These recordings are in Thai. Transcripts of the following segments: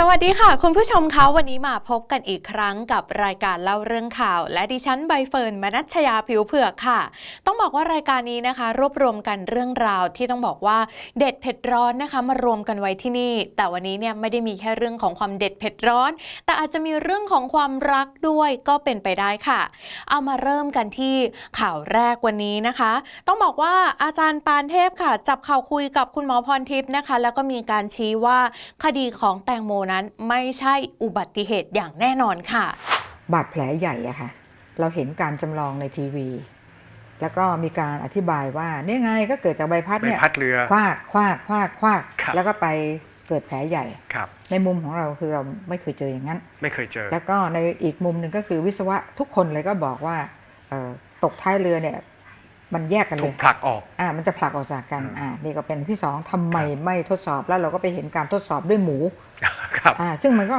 สวัสดีค่ะ คุณผู้ชมคะวันนี้มาพบกันอีกครั้งกับรายการเล่าเรื่องข่าว และดิฉันใบเฟิร์นมนัชยาผิวเผือกค่ะ ต้องบอกว่ารายการนี้นะคะ รวบรวมกันเรื่องราวที่ต้องบอกว่าเด็ดเผ็ดร้อนนะคะ มารวมกันไว้ที่นี่ แต่วันนี้เนี่ยไม่ได้มีแค่เรื่องของความเด็ดเผ็ดร้อน แต่อาจจะมีเรื่องของความรักด้วยก็เป็นไปได้ค่ะ เอามาเริ่มกันที่ข่าวแรกวันนี้นะคะ ต้องบอกว่าอาจารย์ปานเทพค่ะ จับข่าวคุยกับคุณหมอพรทิพย์นะคะ แล้วก็มีการชี้ว่าคดีของแตงโมนั้นไม่ใช่อุบัติเหตุอย่างแน่นอนค่ะ บาดแผลใหญ่อะค่ะ เราเห็นการจำลองในทีวี แล้วก็มีการอธิบายว่าเนี่ยไงก็เกิดจากใบพัดใบเนี่ยพัดเรือคว้ากคว้ากคว้ากคว้ากครับ แล้วก็ไปเกิดแผลใหญ่ ครับ ในมุมของเราคือเราไม่เคยเจออย่างนั้น ไม่เคยเจอ แล้วก็ในอีกมุมหนึ่งก็คือวิศวะทุกคนเลยก็บอกว่าเอ่อตกท้ายเรือเนี่ย มันแยกกันเลถูกยผลักออกอ่ามันจะผลักออกจากกันอืมอ่านี่ก็เป็นที่สองทำไมครับไม่ทดสอบแล้วเราก็ไปเห็นการทดสอบด้วยหมูครับอ่าซึ่งมันก็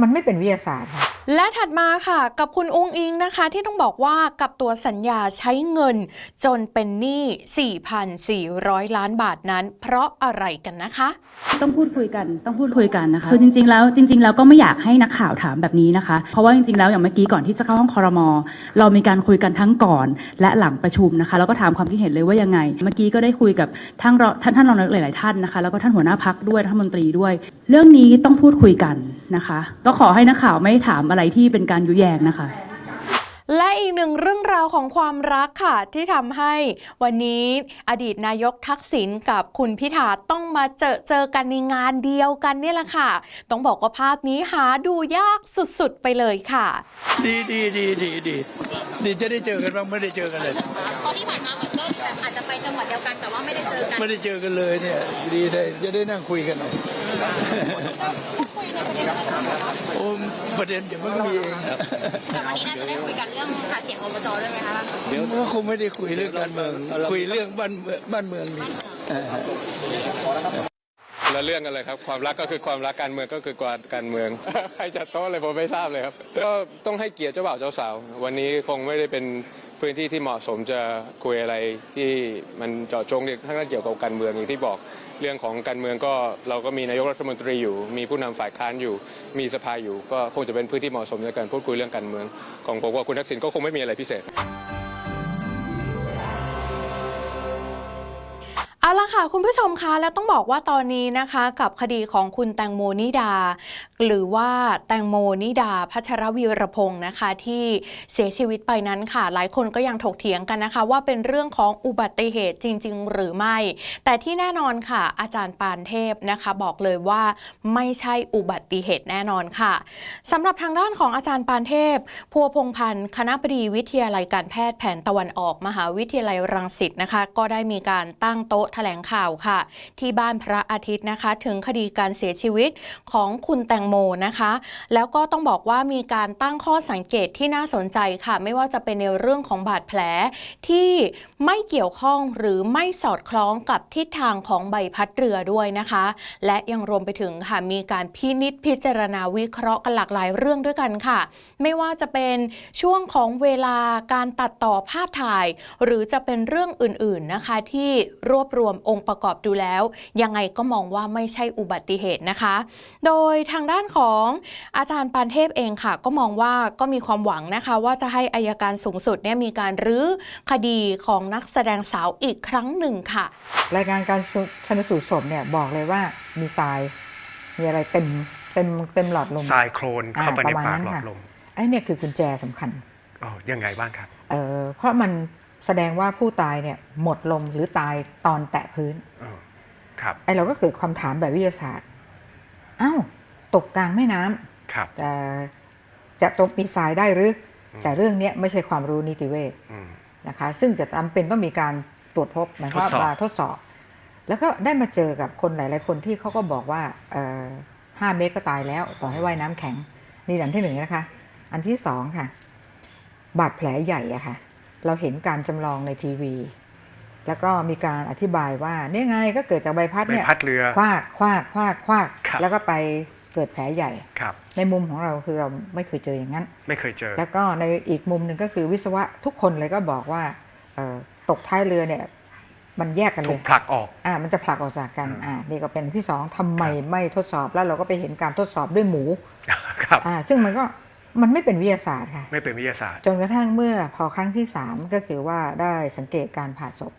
มันไม่เป็นวิทยาศาสตร์ค่ะ และถัดมาค่ะกับคุณอุ้งอิงนะคะ ที่ต้องบอกว่ากับตัวสัญญาใช้เงิน จนเป็นหนี้ 4,400 ล้านบาทนั้น เพราะอะไรกันนะคะ ต้องพูดคุยกันต้องพูดคุยกันนะคะคือจริงๆแล้วจริง ๆ แล้วก็ไม่อยากให้นักข่าวถามแบบนี้นะคะ เพราะว่าจริงๆแล้วอย่างเมื่อกี้ก่อนที่จะเข้าห้องคอรมอเรามีการคุยกันทั้งก่อน และหลังประชุมนะคะแล้วก็ถามความคิดเห็นเลยว่ายังไง เมื่อกี้ก็ได้คุยกับทั้งท่านท่านรองนายกหลายๆท่านนะคะแล้วก็ท่านหัวหน้าพักด้วยรัฐมนตรีด้วย เรื่องนี้ต้องพูดคุยกันนะคะ ก็ขอให้นักข่าวไม่ถามอะไรที่เป็นการยุแยงนะคะ และอีกหนึ่งเรื่องราวของความรักค่ะที่ทำให้วันนี้อดีตนายกทักษิณกับคุณพิธาต้องมาเจอเจอกันในงานเดียวกันเนี่ยแหละค่ะ ต้องบอกว่าภาพนี้หาดูยากสุดๆไปเลยค่ะ ดีดีดีดีดีดีจะได้เจอกันบ้างไม่ได้เจอกันเลยเพราะที่ผ่านมาเหมือนก็แบบอาจจะไปจังหวัดเดียวกันแต่ว่าไม่ได้เจอกันไม่ได้เจอกันเลยเนี่ยดีเลยจะได้นั่งคุยกันหน่อย โอ้ประเด็นเดี๋ยวมันก็มีเองแต่วันนี้น่าจะได้คุยกันเรื่องหาเสียงอบจด้วยไหมคะเดี๋ยวก็คงไม่ได้คุยเรื่องการเมือง คุยเรื่องบ้านเมืองบ้านเมืองนี่เออละเรื่องกันเลยครับความรักก็คือความรักการเมืองก็คือการเมือง ใครจะโต๊ะเลยผมไม่ทราบเลยครับ ก็ต้องให้เกียรติเจ้าบ่าวเจ้าสาว วันนี้คงไม่ได้เป็น พื้นที่ที่เหมาะสมจะคุยอะไรที่มันเจาะจงทั้งนั้นเกี่ยวกับการเมืองอย่างที่บอกเรื่องของการเมืองก็เราก็มีนายกรัฐมนตรีอยู่ มีผู้นำฝ่ายค้านอยู่ มีสภาอยู่ ก็คงจะเป็นพื้นที่เหมาะสมในการพูดคุยเรื่องการเมือง ของผมกับคุณทักษิณก็คงไม่มีอะไรพิเศษเอาละค่ะคุณผู้ชมคะ แล้วต้องบอกว่าตอนนี้นะคะ กับคดีของคุณแตงโมนิดาหรือว่าแตงโมนิดาพัชรวีรพงศ์นะคะ ที่เสียชีวิตไปนั้นค่ะ หลายคนก็ยังถกเถียงกันนะคะ ว่าเป็นเรื่องของอุบัติเหตุจริง ๆ หรือไม่ แต่ที่แน่นอนค่ะ อาจารย์ปานเทพนะคะ บอกเลยว่าไม่ใช่อุบัติเหตุแน่นอนค่ะสำหรับทางด้านของอาจารย์ปานเทพ พัวพงพันธ์คณะบดีวิทยาลัยการแพทย์แผนตะวันออกมหาวิทยาลัยรังสิตนะคะ ก็ได้มีการตั้งโต๊ะแถลงข่าวค่ะ ที่บ้านพระอาทิตย์นะคะ ถึงคดีการเสียชีวิตของคุณแตงโมนะคะ แล้วก็ต้องบอกว่ามีการตั้งข้อสังเกตที่น่าสนใจค่ะ ไม่ว่าจะเป็นในเรื่องของบาดแผลที่ไม่เกี่ยวข้องหรือไม่สอดคล้องกับทิศทางของใบพัดเรือด้วยนะคะ และยังรวมไปถึงค่ะมีการพินิจพิจารณาวิเคราะห์กันหลากหลายเรื่องด้วยกันค่ะ ไม่ว่าจะเป็นช่วงของเวลาการตัดต่อภาพถ่าย หรือจะเป็นเรื่องอื่นๆนะคะ ที่รวบรวมองค์ประกอบดูแล้ว ยังไงก็มองว่าไม่ใช่อุบัติเหตุนะคะ โดยทางด้านของอาจารย์ปานเทพเองค่ะ ก็มองว่าก็มีความหวังนะคะ ว่าจะให้อายการสูงสุดเนี่ยมีการรื้อคดีของนักแสดงสาวอีกครั้งหนึ่งค่ะ รายงานการชนสูตรศพเนี่ยบอกเลยว่ามีทรายมีอะไรเต็มเต็มเต็มหลอดลมทรายโครนเข้าไปในอ่าประมาณปากนั้นหลอค่ะดลมไอ้เนี่ยคือกุญแจสำคัญอ๋อยังไงบ้างครับเอ่อเพราะมันแสดงว่าผู้ตายเนี่ยหมดลมหรือตายตอนแตะพื้นอ๋อครับไอ้เราก็เกิดความถามแบบวิทยาศาสตร์อ้าว ตกกลางแม่น้ำครับจะจะตกมีทรายได้หรืออืมแต่เรื่องเนี้ยไม่ใช่ความรู้นิติเวชอืม นะคะ ซึ่งจะจำเป็นต้องมีการตรวจพบหมายความทดสอบ ว่าทดสอบ แล้วก็ได้มาเจอกับคนหลาย ๆ คนที่เขาก็บอกว่าเอ่อห้าเมตรก็ตายแล้ว ต่อให้ว่ายน้ำแข็ง นี่อันที่หนึ่งนะคะ อันที่สองค่ะ บาดแผลใหญ่อะค่ะ เราเห็นการจำลองในทีวี แล้วก็มีการอธิบายว่าเนี่ยไงก็เกิดจากใบพัดใบเนี่ย พัดเรือ คว้ากคว้ากคว้ากคว้ากครับแล้วก็ไป เกิดแผลใหญ่ ครับในมุมของเราคือเราไม่เคยเจออย่างนั้น ไม่เคยเจอ แล้วก็ในอีกมุมหนึ่งก็คือวิศวะทุกคนเลยก็บอกว่าเอ่อตกท้ายเรือเนี่ยมันแยกกันเลถูกยผลักออก อ่ามันจะผลักออกจากกันอืม อ่านี่ก็เป็นที่สองทำไมครับไม่ทดสอบแล้วเราก็ไปเห็นการทดสอบด้วยหมูครับ อ่าซึ่งมันก็มันไม่เป็นวิทยาศาสตร์ค่ะ ไม่เป็นวิทยาศาสตร์จนกระทั่งเมื่อพอครั้งที่สามก็คือว่าได้สังเกตการผ่าศพ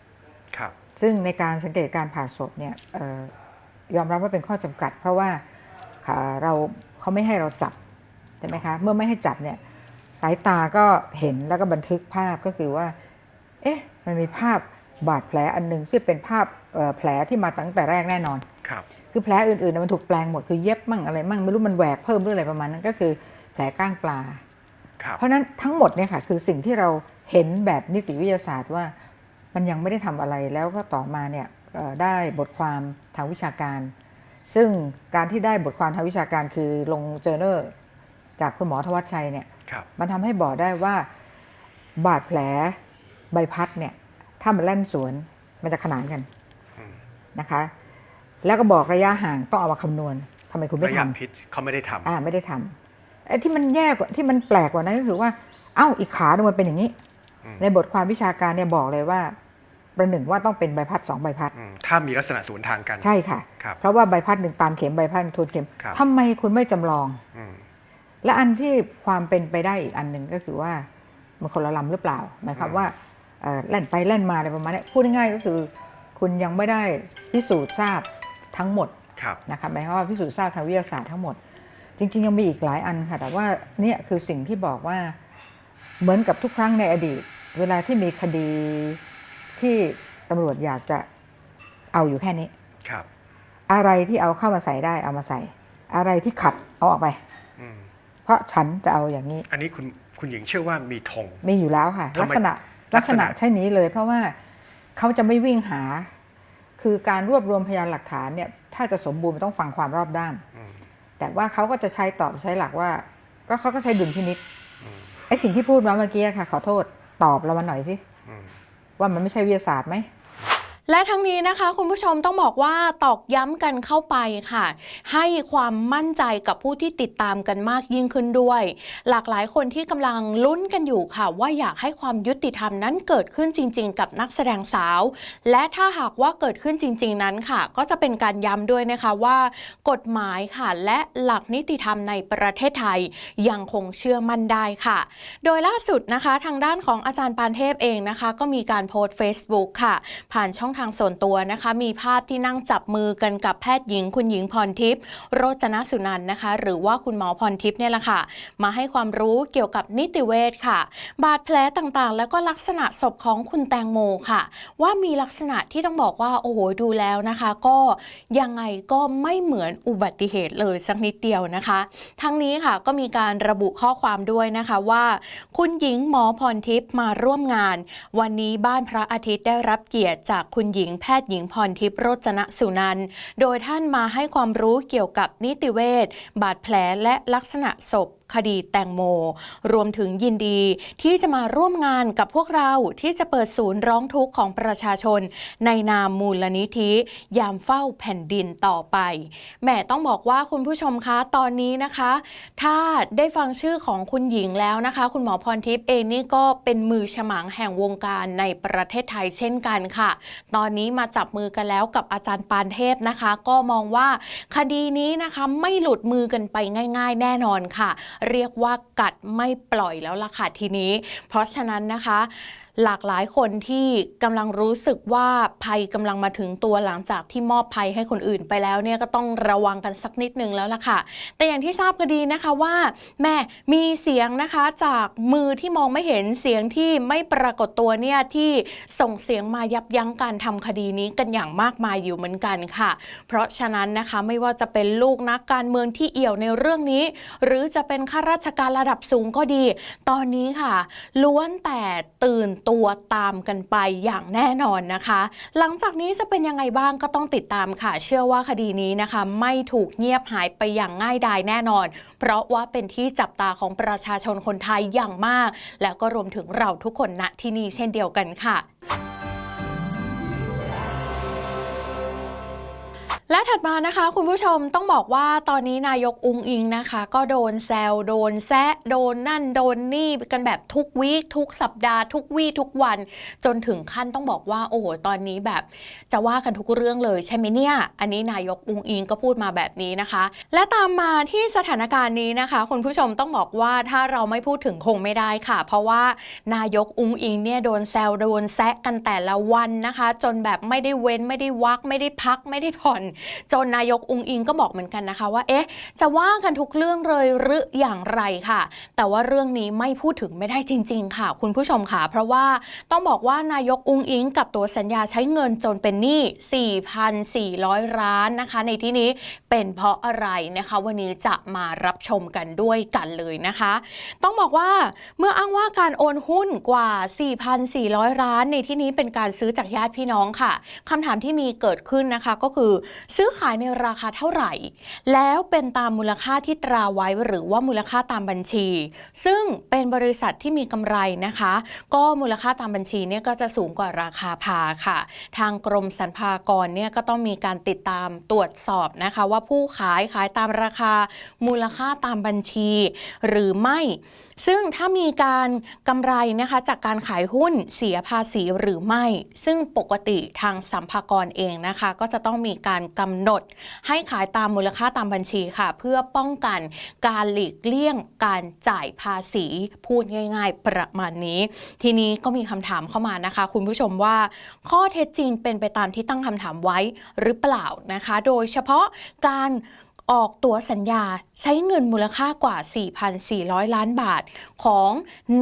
ครับ ซึ่งในการสังเกตการผ่าศพเนี่ยเออยอมรับว่าเป็นข้อจำกัด เพราะว่าค่ะ เราเขาไม่ให้เราจับใช่ไหมคะเมื่อไม่ให้จับเนี่ยสายตาก็เห็นแล้วก็บันทึกภาพก็คือว่า เอ๊ะมันมีภาพบาดแผลอันหนึ่งซึ่งเป็นภาพเอ่อแผลที่มาตั้งแต่แรกแน่นอนครับคือแผลอื่นๆน่ะมันถูกแปลงหมดคือเย็บมั่งอะไรมั่งไม่รู้มันแหวกเพิ่มหรืออะไรประมาณนั้นก็คือแผลก้างปลาครับเพราะฉะนั้นทั้งหมดเนี่ยค่ะคือสิ่งที่เราเห็นแบบนิติวิทยาศาสตร์ว่ามันยังไม่ได้ทำอะไรแล้วก็ต่อมาเนี่ยเอ่อได้บทความทางวิชาการ ซึ่งการที่ได้บทความทางวิชาการคือลงเจอเนอร์จากคุณหมอทวัชชัยเนี่ยครับมันทำให้บอกได้ว่าบาดแผลใบพัดเนี่ยถ้ามันแล่นสวนมันจะขนานกันอืมนะคะ แล้วก็บอกระยะห่างต้องเอามาคำนวณทำไมคุณไม่ระยะทำพิษเขาไม่ได้ทำอ่าไม่ได้ทำไอ้ที่มันแย่กว่าที่มันแปลกกว่านั้นก็คือว่า เอ้าอีกขาหนึ่งมันเป็นอย่างนี้อืมในบทความวิชาการเนี่ยบอกเลยว่า ประหนึ่งว่าต้องเป็นใบพัดสองใบพัดอืมถ้ามีลักษณะสวนทางกันใช่ค่ะครับเพราะว่าใบพัดหนึ่งตามเข็มใบพัดหนึ่งทวนเข็มครับทำไมคุณไม่จำลองอืมและอันที่ความเป็นไปได้อีกอันหนึ่งก็คือว่ามันคนละลำหรือเปล่าหมายความว่าเอ่อแล่นไปแล่นมาอะไรประมาณเนี้ยพูดง่ายๆก็คือ คุณยังไม่ได้พิสูจน์ทราบทั้งหมดครับนะคะหมายความว่าพิสูจน์ทราบทางวิทยาศาสตร์ทั้งหมด จริง ๆ ยังมีอีกหลายอันค่ะ แต่ว่าเนี่ยคือสิ่งที่บอกว่าเหมือนกับทุกครั้งในอดีต เวลาที่มีคดี ที่ตำรวจอยากจะเอาอยู่แค่นี้ ครับ อะไรที่เอาเข้ามาใส่ได้เอามาใส่ อะไรที่ขัดเอาออกไป อืมเพราะฉันจะเอาอย่างนี้ อันนี้คุณคุณหญิงเชื่อว่ามีธง มีอยู่แล้วค่ะ ทำไมลักษณะลัลักกษษณะ ณะเช่นนี้เลย เพราะว่าเขาจะไม่วิ่งหา คือการรวบรวมพยานหลักฐานเนี่ย ถ้าจะสมบูรณ์มันต้องฟังความรอบด้าน อืมแต่ว่าเขาก็จะใช้ตอบใช้หลักว่า ก็เขาก็ใช้ดุลพินิษอืมไอ้สิ่งที่พูดมาเมื่อกี้ค่ะ ขอโทษตอบเรามาหน่อยสิอืม ว่ามันไม่ใช่วิทยาศาสตร์ไหม และทั้งนี้นะคะคุณผู้ชมต้องบอกว่าตอกย้ำกันเข้าไปค่ะ ให้ความมั่นใจกับผู้ที่ติดตามกันมากยิ่งขึ้นด้วย หลากหลายคนที่กำลังลุ้นกันอยู่ค่ะ ว่าอยากให้ความยุติธรรมนั้นเกิดขึ้นจริง ๆ กับนักแสดงสาว และถ้าหากว่าเกิดขึ้นจริง ๆ นั้นค่ะ ก็จะเป็นการย้ำด้วยนะคะว่า กฎหมายค่ะ และหลักนิติธรรมในประเทศไทยยังคงเชื่อมั่นได้ค่ะ โดยล่าสุดนะคะ ทางด้านของอาจารย์ปานเทพเองนะคะ ก็มีการโพสต์ Facebook ค่ะ ผ่านช่องทางส่วนตัวนะคะ มีภาพที่นั่งจับมือกันกับแพทย์หญิง คุณหญิงพรทิพย์โรจนสุนันท์นะคะ หรือว่าคุณหมอพรทิพย์เนี่ยแหละค่ะ มาให้ความรู้เกี่ยวกับนิติเวชค่ะ บาดแผลต่างๆ แล้วก็ลักษณะศพของคุณแตงโมค่ะ ว่ามีลักษณะที่ต้องบอกว่าโอ้โหดูแล้วนะคะ ก็ยังไงก็ไม่เหมือนอุบัติเหตุเลยสักนิดเดียวนะคะ ทั้งนี้ค่ะก็มีการระบุข้อความด้วยนะคะว่า คุณหญิงหมอพรทิพย์มาร่วมงาน วันนี้บ้านพระอาทิตย์ได้รับเกียรติจากคุณหญิงแพทย์หญิงพรทิพย์โรจนสุนัน โดยท่านมาให้ความรู้เกี่ยวกับนิติเวชบาดแผลและลักษณะศพคดีแตงโม รวมถึงยินดีที่จะมาร่วมงานกับพวกเราที่จะเปิดศูนย์ร้องทุกข์ของประชาชน ในนามมูลนิธิ ยามเฝ้าแผ่นดินต่อไปแหมต้องบอกว่าคุณผู้ชมคะตอนนี้นะคะ ถ้าได้ฟังชื่อของคุณหญิงแล้วนะคะ คุณหมอพรทิพย์เองนี่ก็เป็นมือฉมังแห่งวงการในประเทศไทยเช่นกันค่ะ ตอนนี้มาจับมือกันแล้วกับอาจารย์ปานเทพนะคะ ก็มองว่าคดีนี้นะคะไม่หลุดมือกันไปง่าย ๆ แน่นอนค่ะเรียกว่ากัดไม่ปล่อยแล้วล่ะค่ะทีนี้ เพราะฉะนั้นนะคะ หลากหลายคนที่กำลังรู้สึกว่าภัยกำลังมาถึงตัวหลังจากที่มอบภัยให้คนอื่นไปแล้วเนี่ยก็ต้องระวังกันสักนิดนึงแล้วล่ะค่ะ แต่อย่างที่ทราบกันดีนะคะว่าแม่มีเสียงนะคะจากมือที่มองไม่เห็นเสียงที่ไม่ปรากฏตัวเนี่ยที่ส่งเสียงมายับยั้งการทำคดีนี้กันอย่างมากมายอยู่เหมือนกันค่ะ เพราะฉะนั้นนะคะไม่ว่าจะเป็นลูกนักการเมืองที่เอี่ยวในเรื่องนี้ หรือจะเป็นข้าราชการระดับสูงก็ดี ตอนนี้ค่ะ ล้วนแต่ตื่นตัวตามกันไปอย่างแน่นอนนะคะ หลังจากนี้จะเป็นยังไงบ้างก็ต้องติดตามค่ะ เชื่อว่าคดีนี้นะคะ ไม่ถูกเงียบหายไปอย่างง่ายดายแน่นอน เพราะว่าเป็นที่จับตาของประชาชนคนไทยอย่างมาก แล้วก็รวมถึงเราทุกคนณที่นี่เช่นเดียวกันค่ะ และถัดมานะคะคุณผู้ชมต้องบอกว่าตอนนี้นายกอุงอิงนะคะ ก็โดนแซวโดนแซะโดนนั่นโดนนี่กันแบบทุกวีคทุกสัปดาห์ทุกวีคทุกวัน จนถึงขั้นต้องบอกว่า โอ้โหตอนนี้แบบจะว่ากันทุกเรื่องเลยใช่ไหมเนี่ย อันนี้นายกอุงอิงก็พูดมาแบบนี้นะคะ และตามมาที่สถานการณ์นี้นะคะคุณผู้ชมต้องบอกว่าถ้าเราไม่พูดถึงคงไม่ได้ค่ะ เพราะว่านายกอุงอิงเนี่ยโดนแซวโดนแซะกันแต่ละวันนะคะ จนแบบไม่ได้เว้นไม่ได้วักไม่ได้พักไม่ได้ผ่อนจนนายกอุงอิงก็บอกเหมือนกันนะคะว่า เอ๊ะ จะว่ากันทุกเรื่องเลยหรืออย่างไรค่ะ แต่ว่าเรื่องนี้ไม่พูดถึงไม่ได้จริง ๆ ค่ะ คุณผู้ชมค่ะ เพราะว่าต้องบอกว่านายกอุงอิง กับตัวสัญญาใช้เงินจนเป็นหนี้ 4,400 ล้านนะคะ ในที่นี้เป็นเพราะอะไรนะคะ วันนี้จะมารับชมกันด้วยกันเลยนะคะ ต้องบอกว่าเมื่ออ้างว่าการโอนหุ้นกว่า 4,400 ล้าน ในที่นี้เป็นการซื้อจากญาติพี่น้องค่ะคำถามที่มีเกิดขึ้นนะคะก็คือซื้อขายในราคาเท่าไหร่ แล้วเป็นตามมูลค่าที่ตราไว้หรือว่ามูลค่าตามบัญชี ซึ่งเป็นบริษัทที่มีกำไรนะคะ ก็มูลค่าตามบัญชีเนี่ยก็จะสูงกว่าราคาพาค่ะ ทางกรมสรรพากรเนี่ยก็ต้องมีการติดตามตรวจสอบนะคะ ว่าผู้ขายขายตามราคามูลค่าตามบัญชี หรือไม่ซึ่งถ้ามีการกำไรนะคะจากการขายหุ้นเสียภาษีหรือไม่ ซึ่งปกติทางสัมภากรเองนะคะ ก็จะต้องมีการกำหนด ให้ขายตามมูลค่าตามบัญชีค่ะ เพื่อป้องกันการหลีกเลี่ยงการจ่ายภาษีพูดง่าย ๆ ประมาณนี้ ทีนี้ก็มีคำถามเข้ามานะคะ คุณผู้ชมว่า ข้อเท็จจริงเป็นไปตามที่ตั้งคำถามไว้หรือเปล่านะคะ โดยเฉพาะการ ออกตัวสัญญาใช้เงินมูลค่ากว่า 4,400 ล้านบาท ของ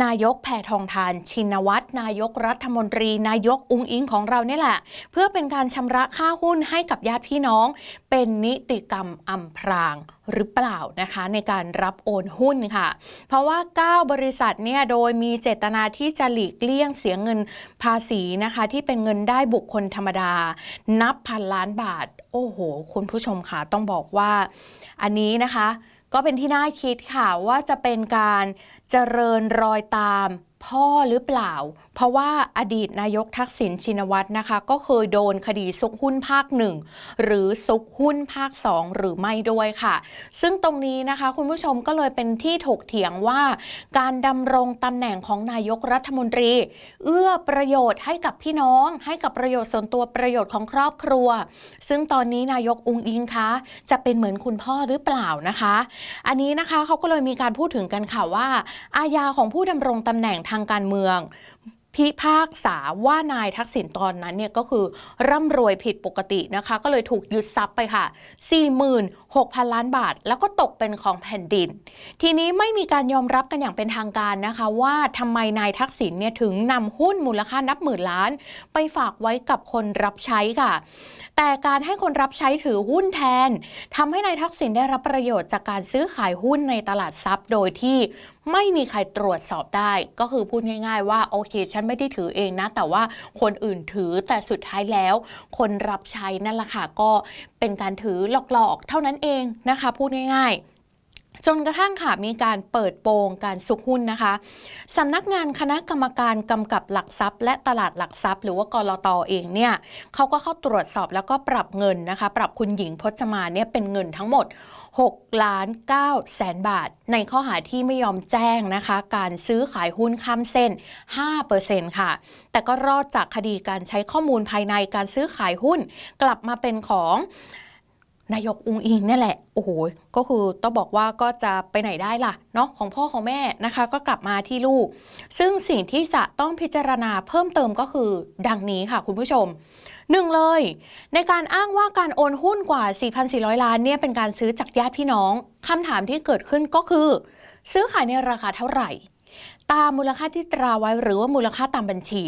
นายกแพทองทาน ชินวัตรนายกรัฐมนตรี นายกอุงอิงของเราเนี่ยแหละ เพื่อเป็นการชำระค่าหุ้นให้กับญาติพี่น้อง เป็นนิติกรรมอำพรางหรือเปล่านะคะ ในการรับโอนหุ้นค่ะ เพราะว่า 9 บริษัทเนี่ยโดยมีเจตนาที่จะหลีกเลี่ยงเสียเงินภาษีนะคะ ที่เป็นเงินได้บุคคลธรรมดา นับพันล้านบาท โอ้โห คุณผู้ชมค่ะต้องบอกว่า อันนี้นะคะ ก็เป็นที่น่าคิดค่ะว่าจะเป็นการเจริญรอยตาม พ่อหรือเปล่า เพราะว่าอดีตนายกทักษิณชินวัตรนะคะ ก็เคยโดนคดีซุกหุ้นภาคหนึ่งหรือซุกหุ้นภาค2หรือไม่ด้วยค่ะ ซึ่งตรงนี้นะคะคุณผู้ชมก็เลยเป็นที่ถกเถียงว่า การดำรงตำแหน่งของนายกรัฐมนตรี เอื้อประโยชน์ให้กับพี่น้อง ให้กับประโยชน์ส่วนตัวประโยชน์ของครอบครัว ซึ่งตอนนี้นายกอุงอิงคะจะเป็นเหมือนคุณพ่อหรือเปล่านะคะ อันนี้นะคะเขาก็เลยมีการพูดถึงกันค่ะว่า อาญาของผู้ดำรงตำแหน่งทางการเมือง พิพากษาว่านายทักษิณตอนนั้นเนี่ยก็คือร่ำรวยผิดปกตินะคะ ก็เลยถูกยึดทรัพย์ไปค่ะ 46,000 ล้านบาท แล้วก็ตกเป็นของแผ่นดิน ทีนี้ไม่มีการยอมรับกันอย่างเป็นทางการนะคะ ว่าทำไมนายทักษิณเนี่ยถึงนำหุ้นมูลค่านับหมื่นล้าน ไปฝากไว้กับคนรับใช้ค่ะแต่การให้คนรับใช้ถือหุ้นแทนทำให้นายทักษิณได้รับประโยชน์จากการซื้อขายหุ้นในตลาดทรัพย์ โดยที่ไม่มีใครตรวจสอบได้ ก็คือพูดง่าย ๆ ว่าโอเค ฉันไม่ได้ถือเองนะ แต่ว่าคนอื่นถือแต่สุดท้ายแล้ว คนรับใช้นั่นแหละค่ะก็เป็นการถือหลอกๆ เท่านั้นเองนะคะ พูดง่าย ๆ จนกระทั่งค่ะมีการเปิดโปงการซุกหุ้นนะคะสำนักงานคณะกรรมการกำกับหลักทรัพย์ และตลาดหลักทรัพย์ หรือว่ากรตอเองเนี่ยเขาก็เข้าตรวจสอบแล้วก็ปรับเงินนะคะ ปรับคุณหญิงพจมานเนี่ยเป็นเงินทั้งหมด6ล้าน9แสนบาท ในข้อหาที่ไม่ยอมแจ้งนะคะ การซื้อขายหุ้นข้ามเส้น 5%ค่ะ แต่ก็รอดจากคดีการใช้ข้อมูลภายในการซื้อขายหุ้น กลับมาเป็นของ นายกอุงอิงนี่แหละ โอ้โห ก็คือต้องบอกว่าก็จะไปไหนได้ล่ะ เนาะของพ่อของแม่นะคะ ก็กลับมาที่ลูก ซึ่งสิ่งที่จะต้องพิจารณาเพิ่มเติมก็คือดังนี้ค่ะคุณผู้ชมหนึ่งเลย ในการอ้างว่าการโอนหุ้นกว่า 4,400 ล้านเนี่ยเป็นการซื้อจากญาติพี่น้องคำถามที่เกิดขึ้นก็คือ ซื้อขายในราคาเท่าไหร่ ตามมูลค่าที่ตราไว้หรือว่ามูลค่าตามบัญชี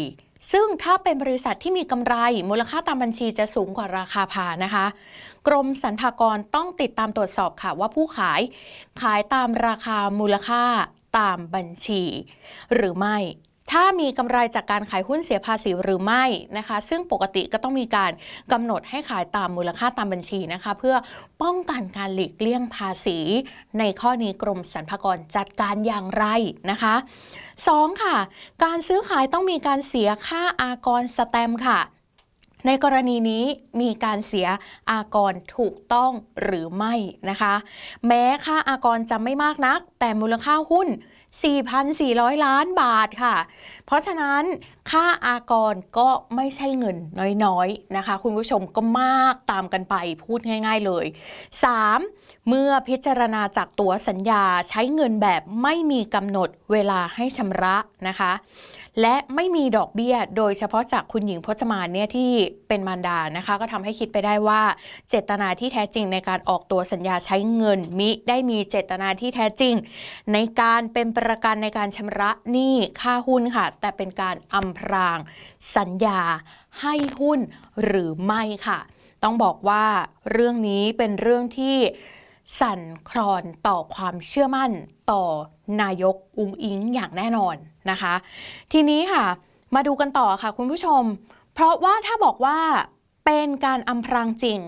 ซึ่งถ้าเป็นบริษัทที่มีกำไร มูลค่าตามบัญชีจะสูงกว่าราคาพานะคะ กรมสรรพากรต้องติดตามตรวจสอบค่ะว่าผู้ขายขายตามราคามูลค่าตามบัญชี หรือไม่ ถ้ามีกำไรจากการขายหุ้นเสียภาษีหรือไม่นะคะ ซึ่งปกติก็ต้องมีการกำหนดให้ขายตามมูลค่าตามบัญชีนะคะ เพื่อป้องกันการหลีกเลี่ยงภาษี ในข้อนี้กรมสรรพากรจัดการอย่างไรนะคะ 2. ค่ะ การซื้อขายต้องมีการเสียค่าอากรสแตมค่ะในกรณีนี้มีการเสียอากรถูกต้องหรือไม่นะคะ แม้ค่าอากรจะไม่มากนัก แต่มูลค่าหุ้น 4,400 ล้านบาทค่ะ เพราะฉะนั้นค่าอากรก็ไม่ใช่เงินน้อยๆนะคะ คุณผู้ชมก็มากตามกันไปพูดง่าย ๆเลย 3. เมื่อพิจารณาจากตัวสัญญาใช้เงินแบบไม่มีกำหนดเวลาให้ชำระนะคะ และไม่มีดอกเบี้ย โดยเฉพาะจากคุณหญิงพจมานเนี่ยที่เป็นมารดานะคะ ก็ทำให้คิดไปได้ว่า เจตนาที่แท้จริงในการออกตัวสัญญาใช้เงินมิได้มีเจตนาที่แท้จริง ในการเป็นประกันในการชำระหนี้ค่าหุ้นค่ะ แต่เป็นการอำพราง สัญญาให้หุ้นหรือไม่ค่ะ ต้องบอกว่าเรื่องนี้เป็นเรื่องที่ สั่นคลอนต่อความเชื่อมั่นต่อนายกอุงอิงอย่างแน่นอนนะคะ ทีนี้ค่ะ มาดูกันต่อค่ะคุณผู้ชม เพราะว่าถ้าบอกว่าเป็นการอำพรางจริง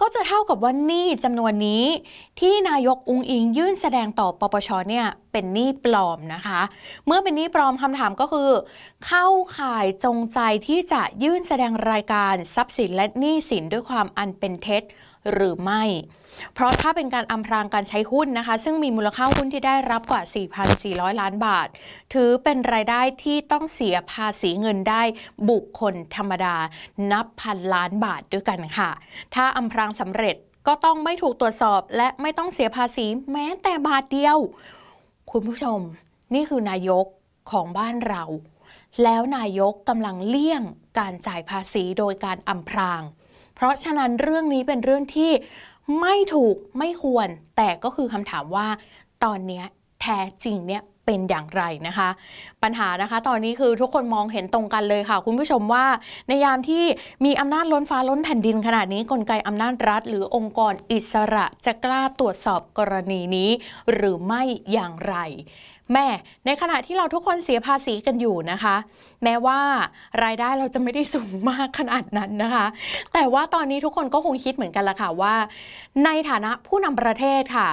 ก็จะเท่ากับว่าหนี้จำนวนนี้ ที่นายกอุงอิงยื่นแสดงต่อปปชเนี่ยเป็นหนี้ปลอมนะคะ เมื่อเป็นหนี้ปลอมคำถามก็คือ เข้าข่ายจงใจที่จะยื่นแสดงรายการทรัพย์สินและหนี้สินด้วยความอันเป็นเท็จ หรือไม่ เพราะถ้าเป็นการอำพรางการใช้หุ้นนะคะ ซึ่งมีมูลค่าหุ้นที่ได้รับกว่า 4,400 ล้านบาท ถือเป็นรายได้ที่ต้องเสียภาษีเงินได้บุคคลธรรมดา นับพันล้านบาทด้วยกันค่ะ ถ้าอำพรางสำเร็จก็ต้องไม่ถูกตรวจสอบ และไม่ต้องเสียภาษีแม้แต่บาทเดียว คุณผู้ชม นี่คือนายกของบ้านเรา แล้วนายกกำลังเลี่ยงการจ่ายภาษีโดยการอำพราง เพราะฉะนั้นเรื่องนี้เป็นเรื่องที่ไม่ถูกไม่ควร แต่ก็คือคำถามว่า ตอนนี้แท้จริงเนี่ยเป็นอย่างไรนะคะ ปัญหานะคะตอนนี้คือทุกคนมองเห็นตรงกันเลยค่ะ คุณผู้ชมว่าในยามที่มีอำนาจล้นฟ้าล้นแผ่นดินขนาดนี้กลไกอำนาจรัฐ หรือองค์กรอิสระจะกล้าตรวจสอบกรณีนี้ หรือไม่อย่างไร แม่ในขณะที่เราทุกคนเสียภาษีกันอยู่นะคะ แม้ว่ารายได้เราจะไม่ได้สูงมากขนาดนั้นนะคะ แต่ว่าตอนนี้ทุกคนก็คงคิดเหมือนกันละค่ะว่า ในฐานะผู้นำประเทศค่ะ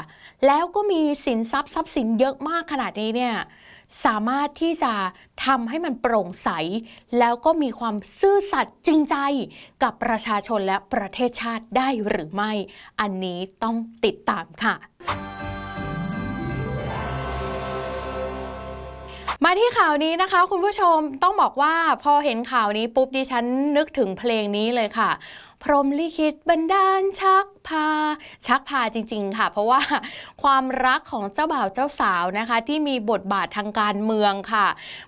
แล้วก็มีสินทรัพย์ทรัพย์สินเยอะมากขนาดนี้เนี่ยสามารถที่จะทำให้มันโปร่งใส แล้วก็มีความซื่อสัตย์จริงใจกับประชาชนและประเทศชาติได้หรือไม่ อันนี้ต้องติดตามค่ะ มาที่ข่าวนี้นะคะ คุณผู้ชมต้องบอกว่าพอเห็นข่าวนี้ปุ๊บดิฉันนึกถึงเพลงนี้เลยค่ะ พรมลิขิตบันดาลชักพา ชักพาจริง ๆ ค่ะ เพราะว่าความรักของเจ้าบ่าวเจ้าสาวนะคะ ที่มีบทบาททางการเมืองค่ะ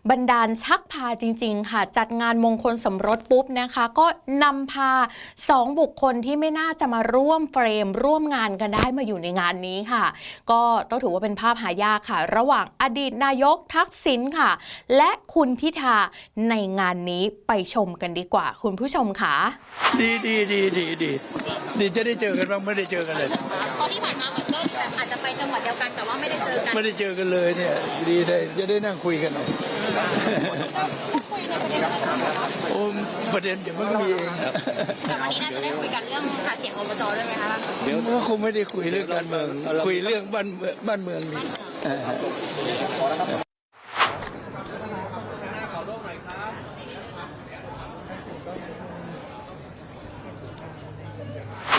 บันดาลชักพาจริง ๆ ค่ะ จัดงานมงคลสมรสปุ๊บนะคะ ก็นำพาสองบุคคลที่ไม่น่าจะมาร่วมเฟรม ร่วมงานกันได้มาอยู่ในงานนี้ค่ะ ก็ต้องถือว่าเป็นภาพหายากค่ะ ระหว่างอดีตนายกทักษิณค่ะ และคุณพิธาในงานนี้ไปชมกันดีกว่า คุณผู้ชมค่ะดีดีดีดีดีดีจะได้เจอกันบ้างไม่ได้เจอกันเลย ตอนที่ผ่านมาเหมือนก็แบบอาจจะไปจังหวัดเดียวกันแต่ว่าไม่ได้เจอกันไม่ได้เจอกันเลยเนี่ยดีได้จะได้นั่งคุยกันหน่อยคุยในประเด็นอะไรบ้างโอ้ประเด็นเดี๋ยวมันก็มีเองครับแต่วันนี้น่าจะได้คุยกันเรื่องหาเสียงอบจด้วยไหมคะเดี๋ยวก็คงไม่ได้คุยเรื่องการเมืองคุยเรื่องบ้านเมืองบ้านเมืองนี่เออ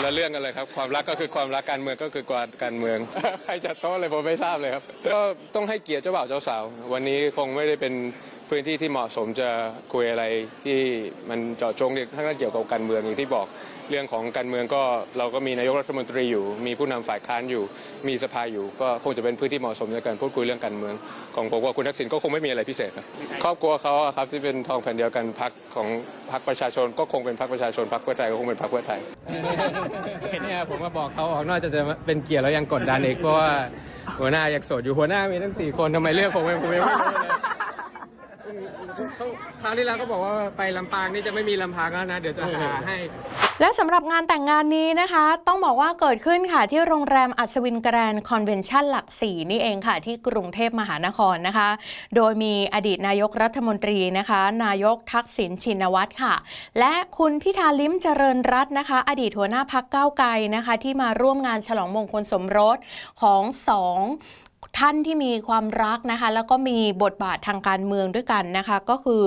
ละเรื่องกันเลยครับ ความรักก็คือความรักการเมืองก็คือการเมือง ใครจะโต๊ะเลยผมไม่ทราบเลยครับ ก็ต้องให้เกียรติเจ้าบ่าวเจ้าสาว วันนี้คงไม่ได้เป็นพื้นที่ที่เหมาะสมจะคุยอะไรที่มันเจาะจงเนี่ยทั้งนั้นเกี่ยวกับการเมืองอย่างที่บอก เรื่องของการเมืองก็เราก็มีนายกรัฐมนตรีอยู่ มีผู้นำฝ่ายค้านอยู่ มีสภาอยู่ ก็คงจะเป็นพื้นที่เหมาะสมในการพูดคุยเรื่องการเมือง ของผมว่าคุณทักษิณก็คงไม่มีอะไรพิเศษครับครอบครัวเขาอะครับที่เป็นทองแผ่นเดียวกันพักของพักประชาชน ก็คงเป็นพักประชาชนพักเพื่อไทยก็คงเป็นพักเพื่อไทยเนี่ยผมก็บอกเขาออกนอกจากจะเป็นเกียรติแล้วยังกดดันอีกเพราะว่าหัวหน้ายังโสดอยู่หัวหน้ามีทั้งสี่คนทำไมเลือกผมเองผมยังไม่รู้เลย เขาคราวที่แล้วก็บอกว่าไปลำปางนี่จะไม่มีลำพังแล้วนะ เดี๋ยวจะหาให้ และสำหรับงานแต่งงานนี้นะคะ ต้องบอกว่าเกิดขึ้นค่ะที่โรงแรมอัศวินแกรนด์คอนเวนชั่นหลักสี่นี่เองค่ะ ที่กรุงเทพมหานครนะคะ โดยมีอดีตนายกรัฐมนตรีนะคะ นายกทักษิณชินวัตรค่ะ และคุณพิธาลิ้มเจริญรัตน์นะคะ อดีตหัวหน้าพักเก้าไกลนะคะ ที่มาร่วมงานฉลองมงคลสมรสของสอง ท่านที่มีความรักนะคะ แล้วก็มีบทบาททางการเมืองด้วยกันนะคะ ก็คือ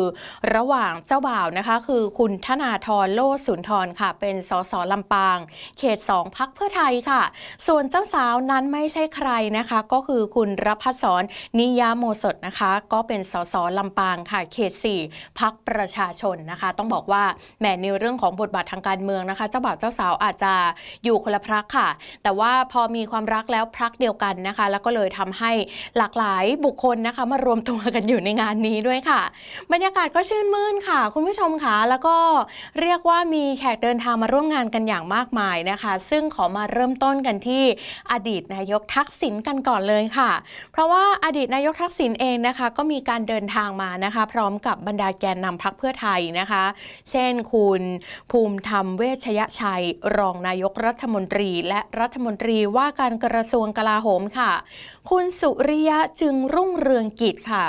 ระหว่างเจ้าบ่าวนะคะ คือคุณธนาธรโลสุนทรค่ะ เป็นสสลำปาง เขต2พักเพื่อไทยค่ะ ส่วนเจ้าสาวนั้นไม่ใช่ใครนะคะ ก็คือคุณรพัฒสรนิยาโมสดนะคะ ก็เป็นสสลำปางค่ะ เขต4พักประชาชนนะคะ ต้องบอกว่าแหมในเรื่องของบทบาททางการเมืองนะคะ เจ้าบ่าวเจ้าสาวอาจจะอยู่คนละพักค่ะ แต่ว่าพอมีความรักแล้วพักเดียวกันนะคะ แล้วก็เลยทำให้หลากหลายบุคคลนะคะ มารวมตัวกันอยู่ในงานนี้ด้วยค่ะ บรรยากาศก็ชื่นมื่นค่ะ คุณผู้ชมค่ะแล้วก็เรียกว่ามีแขกเดินทางมาร่วมงานกันอย่างมากมายนะคะ ซึ่งขอมาเริ่มต้นกันที่อดีตนายกทักษิณกันก่อนเลยค่ะ เพราะว่าอดีตนายกทักษิณเองนะคะ ก็มีการเดินทางมานะคะ พร้อมกับบรรดาแกนนำพักเพื่อไทยนะคะ เช่นคุณภูมิธรรมเวชยชัย รองนายกรัฐมนตรี และรัฐมนตรีว่าการกระทรวงกลาโหมค่ะ คุณณสุริยะจึงรุ่งเรืองกิจค่ะ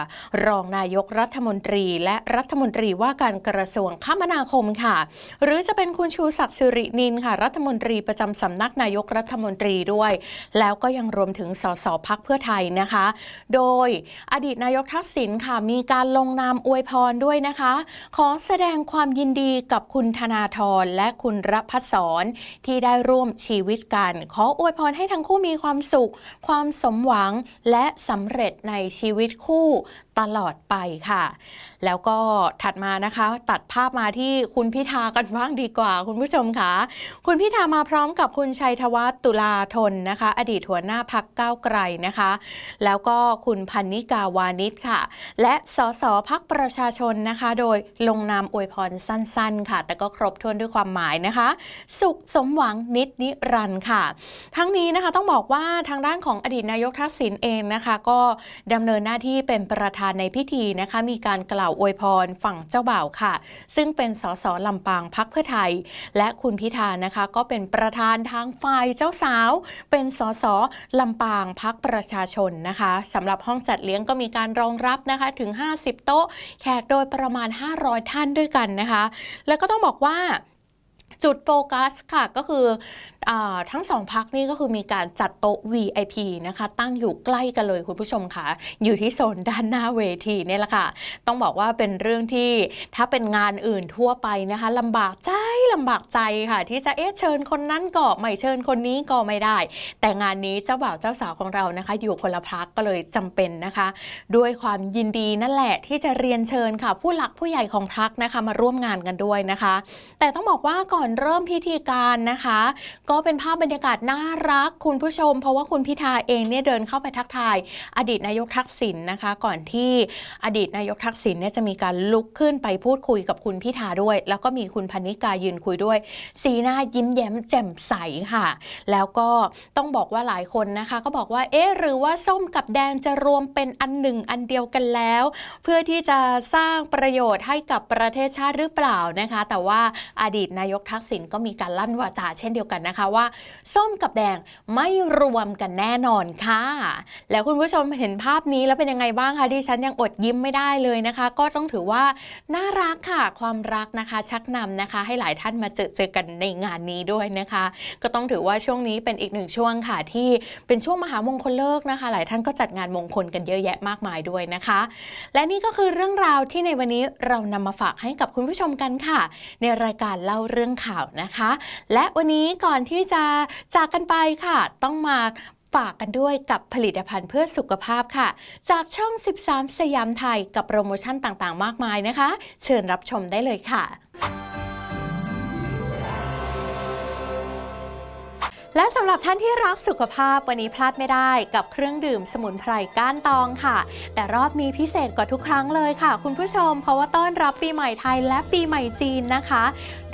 รองนายกรัฐมนตรี และรัฐมนตรีว่าการกระทรวงคมนาคมค่ะ หรือจะเป็นคุณชูศักดิ์สิรินินค่ะ รัฐมนตรีประจำสำนักนายกรัฐมนตรีด้วย แล้วก็ยังรวมถึงสสพักเพื่อไทยนะคะ โดยอดีตนายกทักษิณค่ะมีการลงนามอวยพรด้วยนะคะ ขอแสดงความยินดีกับคุณธนาธรและคุณรพัฒสรที่ได้ร่วมชีวิตกัน ขออวยพรให้ทั้งคู่มีความสุข ความสมหวังและสำเร็จในชีวิตคู่ตลอดไปค่ะ แล้วก็ถัดมานะคะ ตัดภาพมาที่คุณพิธากันบ้างดีกว่า คุณผู้ชมค่ะคุณพิธามาพร้อมกับคุณชัยธวัฒน์ตุลาธนนะคะ อดีตหัวหน้าพักก้าวไกลนะคะ แล้วก็คุณพันนิกาวานิชค่ะ และสสพักประชาชนนะคะ โดยลงนามอวยพรสั้นๆ ค่ะ แต่ก็ครบถ้วนด้วยความหมายนะคะ สุขสมหวังนิดนิรันด์ค่ะ ทั้งนี้นะคะต้องบอกว่าทางด้านของอดีตนายกทักษิณเองนะคะ ก็ดำเนินหน้าที่เป็นประธานในพิธีนะคะ มีการกล่าวอวยพรฝั่งเจ้าบ่าวค่ะ ซึ่งเป็นสสลำปางพักเพื่อไทย และคุณพิธานะคะ ก็เป็นประธานทางฝ่ายเจ้าสาว เป็นสสลำปางพักประชาชนนะคะสำหรับห้องจัดเลี้ยงก็มีการรองรับนะคะถึง 50 โต๊ะ แขกโดยประมาณ 500 ท่านด้วยกันนะคะ แล้วก็ต้องบอกว่า จุดโฟกัสค่ะก็คืออทั้งสองพักนี่ก็คือมีการจัดโต๊ะ VIP นะคะ ตั้งอยู่ใกล้กันเลยคุณผู้ชมค่ะ อยู่ที่โซนด้านหน้าเวทีเนี่ยแหละค่ะ ต้องบอกว่าเป็นเรื่องที่ถ้าเป็นงานอื่นทั่วไปนะคะลำบากใจลำบากใจค่ะ ที่จะเอ๊ะเชิญคนนั้นก็ไม่เชิญคนนี้ก็ไม่ได้ แต่งานนี้เจ้าบ่าวเจ้าสาวของเรานะคะ อยู่คนละพักก็เลยจำเป็นนะคะ ด้วยความยินดีนั่นแหละที่จะเรียนเชิญค่ะ ผู้หลักผู้ใหญ่ของพักนะคะมาร่วมงานกันด้วยนะคะ แต่ต้องบอกว่าก่อนเริ่มพิธีการนะคะ ก็เป็นภาพบรรยากาศน่ารักคุณผู้ชม เพราะว่าคุณพิธาเองเนี่ยเดินเข้าไปทักทาย อดีตนายกทักษิณนะคะ ก่อนที่อดีตนายกทักษิณเนี่ยจะมีการลุกขึ้นไปพูดคุยกับคุณพิธาด้วย แล้วก็มีคุณพนิกายืนคุยด้วย สีหน้ายิ้มแย้มแจ่มใสค่ะ แล้วก็ต้องบอกว่าหลายคนนะคะ ก็บอกว่าเอ๊ะหรือว่าส้มกับแดงจะรวมเป็นอันหนึ่งอันเดียวกันแล้ว เพื่อที่จะสร้างประโยชน์ให้กับประเทศชาติหรือเปล่านะคะ แต่ว่าอดีตนายกทักษิณก็มีการลั่นวาจาเช่นเดียวกันนะคะว่า ส้มกับแดงไม่รวมกันแน่นอนค่ะ แล้วคุณผู้ชมเห็นภาพนี้แล้วเป็นยังไงบ้างคะดิฉันยังอดยิ้มไม่ได้เลยนะคะ ก็ต้องถือว่าน่ารักค่ะความรักนะคะ ชักนำนะคะ ให้หลายท่านมาเจอเจอกันในงานนี้ด้วยนะคะ ก็ต้องถือว่าช่วงนี้เป็นอีกหนึ่งช่วงค่ะที่เป็นช่วงมหามงคลเลิกนะคะ หลายท่านก็จัดงานมงคลกันเยอะแยะมากมายด้วยนะคะ และนี่ก็คือเรื่องราวที่ในวันนี้เรานำมาฝากให้กับคุณผู้ชมกันค่ะ ในรายการเล่าเรื่องค่ะข่าวนะคะ และวันนี้ก่อนที่จะจากกันไปค่ะ ต้องมาฝากกันด้วยกับผลิตภัณฑ์เพื่อสุขภาพค่ะ จากช่อง 13 สยามไทยกับโปรโมชั่นต่างๆ มากมายนะคะ เชิญรับชมได้เลยค่ะ และสำหรับท่านที่รักสุขภาพวันนี้พลาดไม่ได้กับเครื่องดื่มสมุนไพรก้านตองค่ะ แต่รอบนี้พิเศษกว่าทุกครั้งเลยค่ะ คุณผู้ชมเพราะว่าต้อนรับปีใหม่ไทยและปีใหม่จีนนะคะ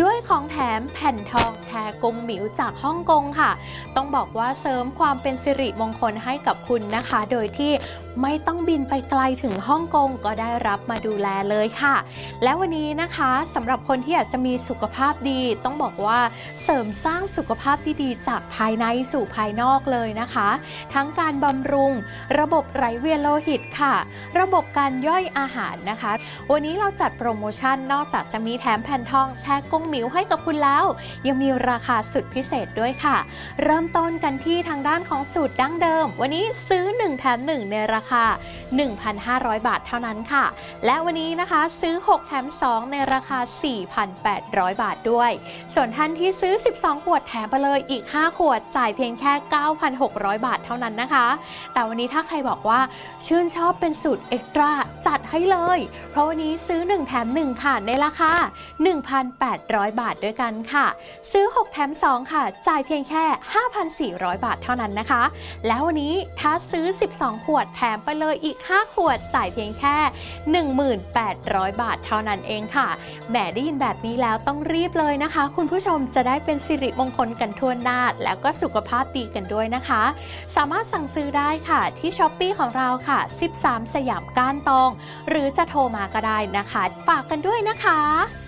ด้วยของแถมแผ่นทองแชร์กงหมิวจากฮ่องกงค่ะ ต้องบอกว่าเสริมความเป็นสิริมงคลให้กับคุณนะคะ โดยที่ ไม่ต้องบินไปไกลถึงฮ่องกงก็ได้รับมาดูแลเลยค่ะ และวันนี้นะคะสำหรับคนที่อยากจะมีสุขภาพดี ต้องบอกว่าเสริมสร้างสุขภาพที่ดีจากภายในสู่ภายนอกเลยนะคะ ทั้งการบำรุง ระบบไหลเวียนโลหิตค่ะ ระบบการย่อยอาหารนะคะ วันนี้เราจัดโปรโมชั่นนอกจากจะมีแถมแผ่นทองแช่กุ้งหมิวให้กับคุณแล้ว ยังมีราคาสุดพิเศษด้วยค่ะ เริ่มต้นกันที่ทางด้านของสูตรดั้งเดิม วันนี้ซื้อ 1 แถม 1 ในราคา1,500 บาทเท่านั้นค่ะ และวันนี้นะคะซื้อ 6 แถม 2 ในราคา 4,800 บาทด้วย ส่วนท่านที่ซื้อ 12 ขวดแถมไปเลยอีก 5 ขวด จ่ายเพียงแค่ 9,600 บาทเท่านั้นนะคะ แต่วันนี้ถ้าใครบอกว่าชื่นชอบเป็นสูตรเอ็กตร้าจัดให้เลย เพราะวันนี้ซื้อ 1 แถม 1 ค่ะ ในราคา 1,800 บาทด้วยกันค่ะ ซื้อ 6 แถม 2 ค่ะ จ่ายเพียงแค่ 5,400 บาทเท่านั้นนะคะ แล้ววันนี้ถ้าซื้อ 12 ขวดแถมมไปเลยอีก 5 ขวดจ่ายเพียงแค่ 1,800 บาทเท่านั้นเองค่ะ แหมได้ยินแบบนี้แล้วต้องรีบเลยนะคะ คุณผู้ชมจะได้เป็นสิริมงคลกันทั่วหน้า แล้วก็สุขภาพดีกันด้วยนะคะ สามารถสั่งซื้อได้ค่ะที่ช้อปปีของเราค่ะ 13 สยามก้านตอง หรือจะโทรมาก็ได้นะคะ ฝากกันด้วยนะคะ